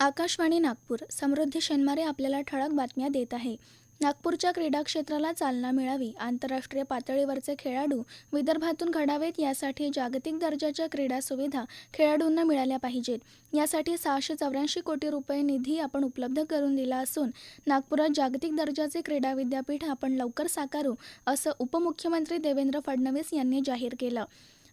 आकाशवाणी नागपूर समृद्धी शेनमारे आपल्याला ठळक बातम्या देत आहे. नागपूरच्या क्रीडा क्षेत्राला चालना मिळावी आंतरराष्ट्रीय पातळीवरचे खेळाडू विदर्भातून घडावेत यासाठी जागतिक दर्जाच्या क्रीडा सुविधा खेळाडूंना मिळाल्या पाहिजेत. यासाठी सहाशे चौऱ्याऐंशी कोटी रुपये निधी आपण उपलब्ध करून दिला असून नागपुरात जागतिक दर्जाचे क्रीडा विद्यापीठ आपण लवकर साकारू असं उपमुख्यमंत्री देवेंद्र फडणवीस यांनी जाहीर केलं.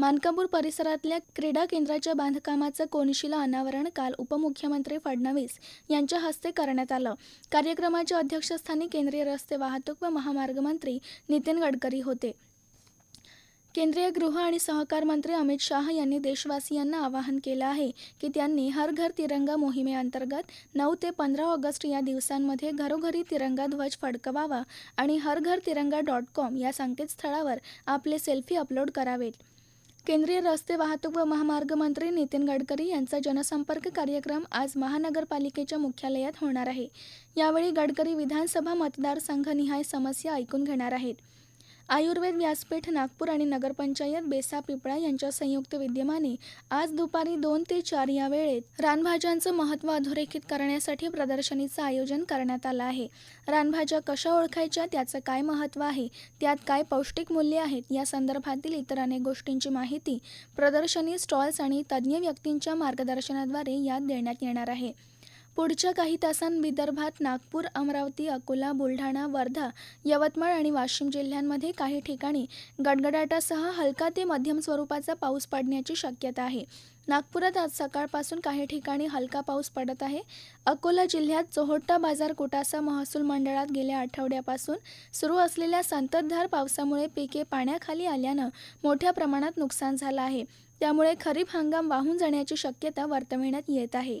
मानकापूर परिसरातल्या क्रीडा केंद्राच्या बांधकामाचं कोनशिला अनावरण काल उपमुख्यमंत्री फडणवीस यांच्या हस्ते करण्यात आलं. कार्यक्रमाच्या अध्यक्षस्थानी केंद्रीय रस्ते वाहतूक व महामार्ग मंत्री नितीन गडकरी होते. केंद्रीय गृह आणि सहकार मंत्री अमित शाह यांनी देशवासियांना आवाहन केलं आहे की त्यांनी हर घर तिरंगा मोहिमेअंतर्गत नऊ ते पंधरा ऑगस्ट या दिवसांमध्ये घरोघरी तिरंगा ध्वज फडकवावा आणि हर घर तिरंगा डॉट कॉम या संकेतस्थळावर आपले सेल्फी अपलोड करावेत. केंद्रीय रस्ते वाहतूक व महामार्ग मंत्री नितीन गडकरी यांचा जनसंपर्क कार्यक्रम आज महानगरपालिकेच्या मुख्यालयात होणार आहे. यावेळी गडकरी विधानसभा मतदारसंघनिहाय समस्या ऐकून घेणार आहेत. आयुर्वेद व्यासपीठ नागपूर आणि नगरपंचायत बेसा पिपळा यांच्या संयुक्त विद्यमाने आज दुपारी दोन ते चार या वेळेत रानभाज्यांचं महत्त्व अधोरेखित करण्यासाठी प्रदर्शनीचं आयोजन करण्यात आलं आहे. रानभाज्या कशा ओळखायच्या त्याचं काय महत्त्व आहे त्यात काय पौष्टिक मूल्य आहेत या संदर्भातील इतर अनेक गोष्टींची माहिती प्रदर्शनी स्टॉल्स आणि तज्ज्ञ व्यक्तींच्या मार्गदर्शनाद्वारे यात देण्यात येणार आहे. पुढच्या काही तासांत विदर्भात नागपूर अमरावती अकोला बुलढाणा वर्धा यवतमाळ आणि वाशिम जिल्ह्यांमध्ये काही ठिकाणी गडगडाटासह हलका ते मध्यम स्वरूपाचा पाऊस पडण्याची शक्यता आहे. नागपुरात आज सकाळपासून काही ठिकाणी हलका पाऊस पडत आहे. अकोला जिल्ह्यात चोहोट्टा बाजार कुटासा महसूल मंडळात गेल्या आठवड्यापासून सुरू असलेल्या संततधार पावसामुळे पिके पाण्याखाली आल्यानं मोठ्या प्रमाणात नुकसान झालं आहे. त्यामुळे खरीप हंगाम वाहून जाण्याची शक्यता वर्तविण्यात येत आहे.